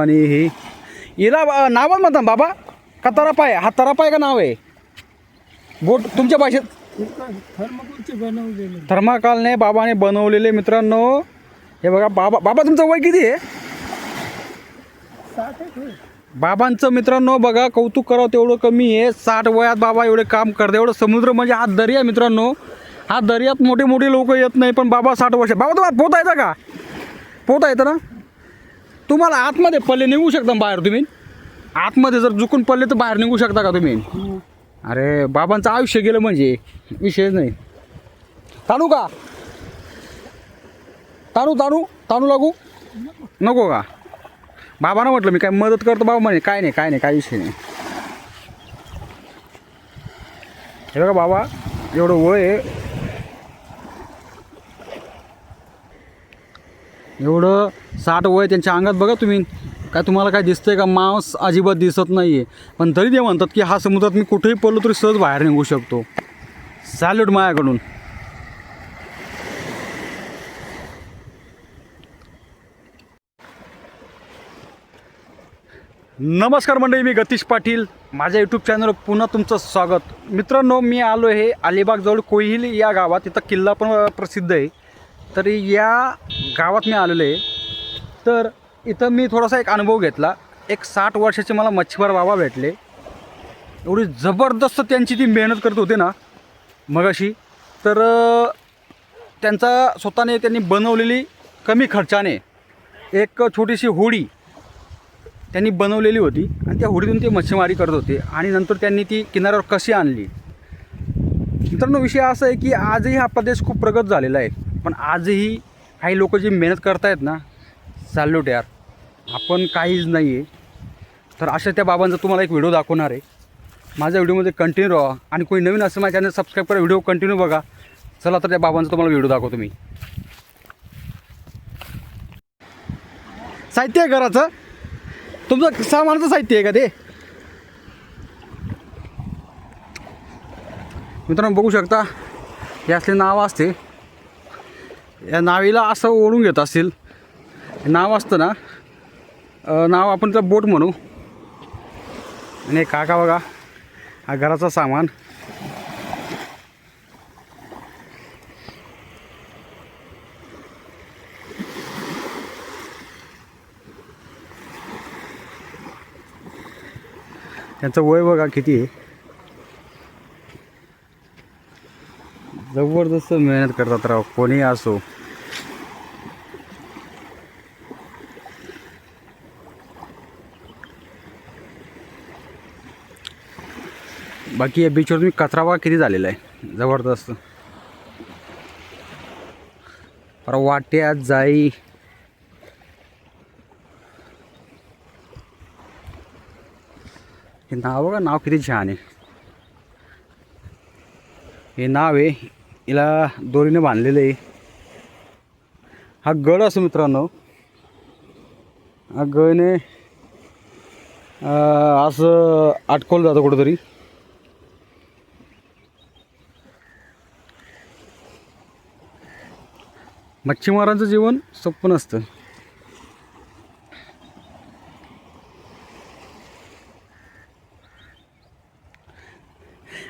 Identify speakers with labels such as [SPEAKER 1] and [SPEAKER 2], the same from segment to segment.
[SPEAKER 1] आणि ही. हिला ब- नावच म्हणतात बाबा. का तरापाय हा तरापाय का नाव आहे? बोट तुमच्या भाषेत थर्माकालने बाबाने बनवलेले मित्रांनो. हे बघा बाबा बाबा तुमचं वय किती आहे? बाबांचं मित्रांनो बघा कौतुक करावं तेवढं कमी आहे. साठ वयात बाबा एवढे काम करते एवढं समुद्र म्हणजे हा दर्या मित्रांनो. हा दर्यात मोठे मोठे लोक येत नाही पण बाबा साठ वर्ष बाबा तुम्हाला पोता येतं का? पोहता येतं ना? तुम्हाला आतमध्ये पल्ले निघू शकता बाहेर तुम्ही. आतमध्ये जर चुकून पडले तर बाहेर निघू शकता का तुम्ही? अरे बाबांचं आयुष्य गेलं म्हणजे. विषयच नाही. ताणू का? ताणू ताणू ताणू लागू. नको का? बाबांना म्हटलं मी काय मदत करतो बाबा म्हणे. काय नाही काय नाही काय विषय नाही. हे बघा बाबा एवढं वय आहे. एवढं साठ वय त्यांच्या अंगात बघा तुम्ही. काय तुम्हाला काय दिसतंय का? मांस अजिबात दिसत नाही आहे पण तरी ते म्हणतात की हा समुद्रात मी कुठेही पडलो तरी सहज बाहेर निघू शकतो. सॅल्यूट माझ्याकडून. नमस्कार मंडळी मी गतीश पाटील. माझ्या यूट्यूब चॅनलवर पुन्हा तुमचं स्वागत. मित्रांनो मी आलो आहे अलिबागजवळ कोहिल या गावात. इथं किल्ला पण प्रसिद्ध आहे. तर या गावात मी आलेलो आहे. तर इथं मी थोडासा एक अनुभव घेतला. एक साठ वर्षाचे मला मच्छीमार बाबा भेटले. एवढी जबरदस्त त्यांची ती मेहनत करत होते ना मगाशी. तर त्यांचा स्वतःने त्यांनी बनवलेली कमी खर्चाने एक छोटीशी होडी त्यांनी बनवलेली होती आणि त्या होडीतून ते मच्छीमारी करत होते आणि नंतर त्यांनी ती किनाऱ्यावर कशी आणली. मित्रांनो विषय असा आहे की आजही हा प्रदेश खूप प्रगत झालेला आहे. पण आजही काही लोक जी मेहनत करतायत ना सॅल्यूट यार. आपण काहीच नाही आहे तर अशा त्या बाबांचा तुम्हाला एक व्हिडिओ दाखवणार आहे. माझ्या व्हिडिओमध्ये कंटिन्यू राहा आणि कोणी नवीन असं माझ्या चॅनल सबस्क्राईब करा व्हिडिओ कंटिन्यू बघा. चला तर त्या बाबांचा तुम्हाला व्हिडिओ दाखवतो मी. साहित्य आहे घराचं. तुमचं सामानाचं साहित्य आहे का ते? मित्रांनो बघू शकता. हे असले नाव असते. या नावीला असं ओढून घेत असतील. नाव असतं ना. नाव आपण त्याला बोट म्हणू. आणि काका बघा हा घराचा सामान. त्यांचं वय बघा किती आहे. जबरदस्त मेहनत करतात राव कोणी असो. बाकी या बीचवर तुम्ही कचरा बघा किती झालेला आहे. जबरदस्त. पर वाट्या जाई. हे नाव बघा नाव किती छान आहे. हे नाव आहे हिला दोरीने बांधलेलं आहे. हा गड असो मित्रांनो. हा गळने असं अटकवलं जातं कुठंतरी. मच्छीमारांचं जीवन सोपं नसतं.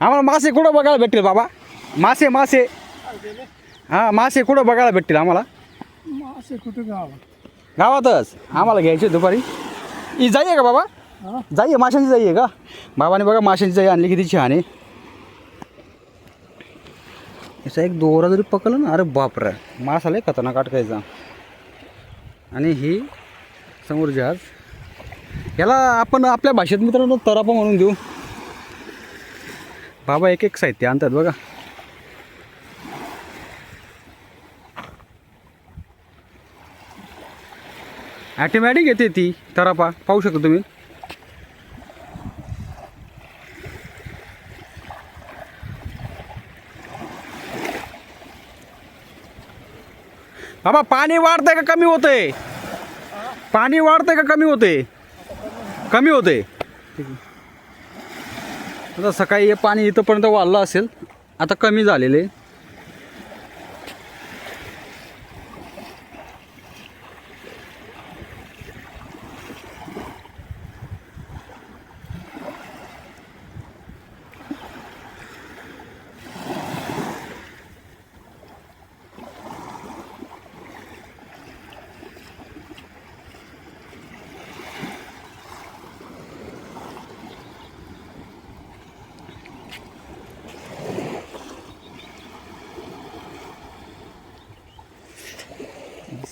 [SPEAKER 1] आम्हाला मासे कुठं बघायला भेटतील बाबा? मासे मासे. हां मासे कुठं बघायला भेटतील आम्हाला?
[SPEAKER 2] मासे कुठे गाव
[SPEAKER 1] गावातच. आम्हाला घ्यायचे दुपारी. ही जाई आहे का बाबा? जाई आहे माशांची जाई आहे का? बाबाने बघा माशांची जाई आणली किती छान आहे. याचा एक दोरा जरी पकडला ना अरे बापरा. मास लय खतरनाक अटकायचा. आणि ही समोर जहाज याला आपण आपल्या भाषेत मित्रांनो तरापा म्हणून देऊ. बाबा एक एक साहित्य आणतात बघा. ॲटोमॅटिक येते ती तरापा. पाहू शकता तुम्ही? बाबा पाणी वाढतंय का कमी होतंय? पाणी वाढतंय का कमी होते कमी होते आता सकाळी हे पाणी इथंपर्यंत वाढलं असेल आता कमी झालेले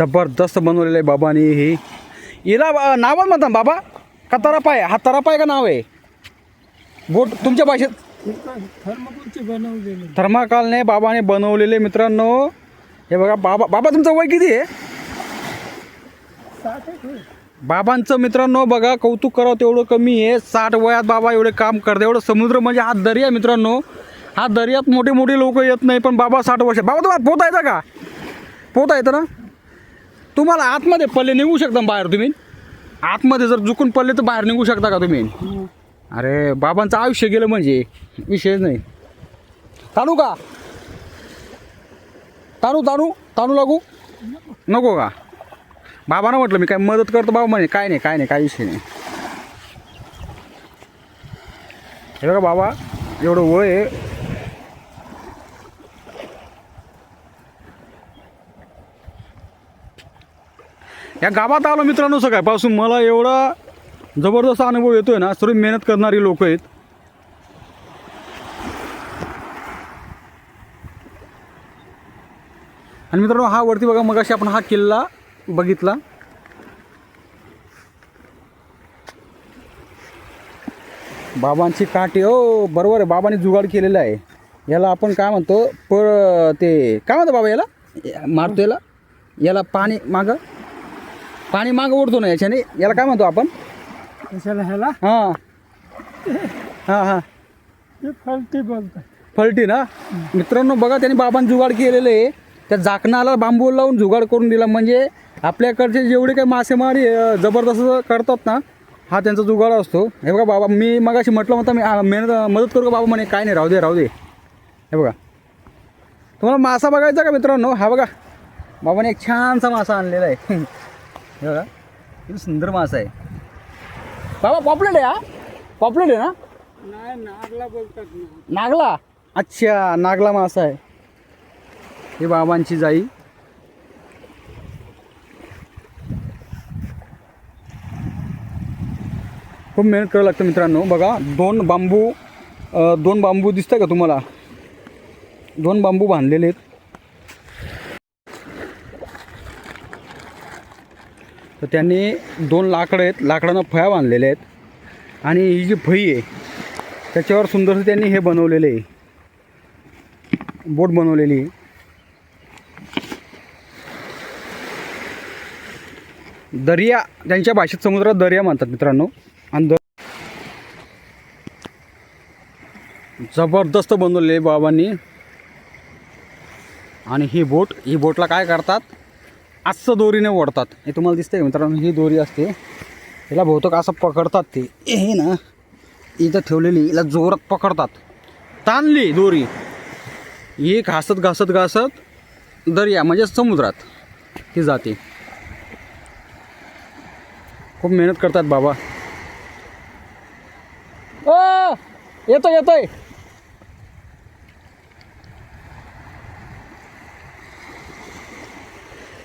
[SPEAKER 1] जबरदस्त बनवलेलं आहे बाबानी हे. हिला बा- नावच म्हणता बाबा? का तरापाय हा तरापाय का नाव आहे? बोट तुमच्या भाषेत? थर्माकालने बाबाने बनवलेले मित्रांनो. हे बघा बाबा बाबा तुमचं वय किती आहे? बाबांचं मित्रांनो बघा कौतुक करावं तेवढं कमी आहे. साठ वयात बाबा एवढे काम करते एवढं समुद्र म्हणजे हा दर्या मित्रांनो. हा दर्यात मोठे मोठे लोक येत नाही पण बाबा साठ वर्ष बाबा तुम्हाला पोहता येतं का? पोहता येतं ना? तुम्हाला आतमध्ये पल्ले निघू शकता बाहेर तुम्ही? आतमध्ये जर चुकून पडले तर बाहेर निघू शकता का तुम्ही? अरे बाबांचं आयुष्य गेलं म्हणजे. विषयच नाही. ताणू का? ताणू ताणू ताणू लागू? नको का? बाबांना म्हटलं मी काय मदत करतो बाबा म्हणे. काय नाही काय नाही काय विषय नाही. हे बघा बाबा एवढं वय आहे. या गावात आलो मित्रांनो सकाळपासून. मला एवढा जबरदस्त अनुभव येतोय ना सर्व मेहनत करणारी लोक आहेत. आणि मित्रांनो हा वरती बघा मगाशी आपण हा किल्ला बघितला. बाबांची काठी हो बरोबर आहे. बाबांनी जुगाड केलेला आहे. याला आपण काय म्हणतो? पळ ते काय म्हणतो बाबा याला? मारतो याला? याला पाणी मागं? पाणी मागं ओढतो ना याच्याने? याला काय म्हणतो आपण?
[SPEAKER 2] कशाला ह्याला?
[SPEAKER 1] हां. हां हां.
[SPEAKER 2] फलटी बोलतात.
[SPEAKER 1] फलटी ना? मित्रांनो बघा त्यांनी बाबांनी जुगाड केलेलं आहे. त्या झाकणाला बांबू लावून जुगाड करून दिला. म्हणजे आपल्याकडचे जेवढे काही मासेमारी अं, जबरदस्त करतात ना हा त्यांचा जुगाड असतो. हे बघा बाबा मी मगाशी म्हटलं होतं मी आ, मेहनत मदत करू का बाबा म्हणे? काय नाही राहू दे राहू दे. हे बघा. तुम्हाला मासा बघायचा का मित्रांनो? हा बघा. बाबाने एक छानसा मासा आणलेला आहे. हे बघा किती सुंदर मासा आहे. बाबा पॉपलेट आहे हा? पॉपलेट आहे ना?
[SPEAKER 2] नाही नागला बोलतात ना.
[SPEAKER 1] नागला? अच्छा नागला मासा आहे. हे बाबांची जाई. खूप मेहनत करावं लागतं मित्रांनो. बघा दोन बांबू अ, दोन बांबू दिसतं का तुम्हाला? दोन बांबू बांधलेले आहेत. तर त्यांनी दोन लाकडं आहेत लाकडांना फळ्या बांधलेल्या आहेत. आणि ही जी फई आहे त्याच्यावर सुंदरसं त्यांनी हे बनवलेलं आहे. बोट बनवलेली आहे. दर्या त्यांच्या भाषेत समुद्रात दर्या म्हणतात मित्रांनो. आणि द जबरदस्त बनवलेली बाबांनी. आणि ही बोट ही बोटला काय करतात? असं दोरीने ओढतात. हे तुम्हाला दिसतंय मित्रांनो ही दोरी असते. हिला बहुतेक असं पकडतात ते. हे ना इथं ठेवलेली हिला जोरात पकडतात. ताणली दोरी. ही घासत घासत घासत दर्या म्हणजे समुद्रात ती जाते. खूप मेहनत करतात बाबा. ओ! येतोय येतोय.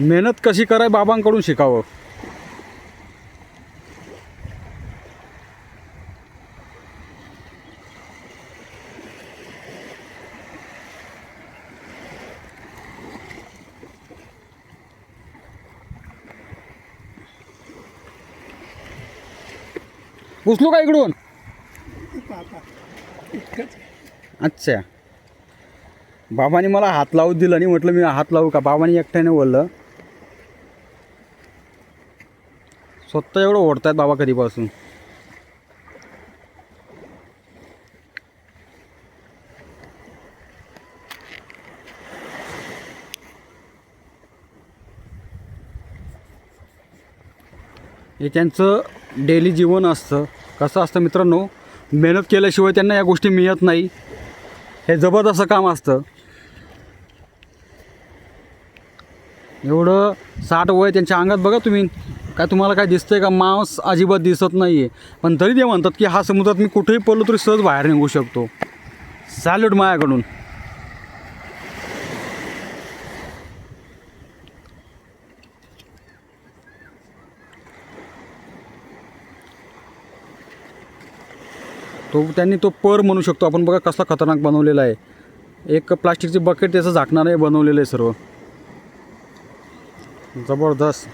[SPEAKER 1] मेहनत कशी कराय बाबांकडून शिकावं? उचलू का इकडून? अच्छा. बाबांनी मला हात लावू दिला आणि म्हटलं मी हात लावू का? बाबांनी एकट्याने बोललं. स्वतः एवढं ओढतायत बाबा कधीपासून. हे त्यांचं डेली जीवन असतं. कसं असतं मित्रांनो मेहनत केल्याशिवाय त्यांना या गोष्टी मिळत नाही. हे जबरदस्त काम असतं. एवढं साठ वय त्यांच्या अंगात बघा तुम्ही. काय तुम्हाला काय दिसतंय का? मांस अजिबात दिसत नाही आहे पण तरी ते म्हणतात की हा समुद्रात मी कुठेही पडलो तरी सहज बाहेर निघू शकतो. सॅल्यूट माझ्याकडून. तो त्यांनी तो पर म्हणू शकतो. आपण बघा कसला खतरनाक बनवलेला आहे. एक प्लास्टिकची बकेट त्याचं झाकणारे बनवलेलं आहे सर्व. जबरदस्त.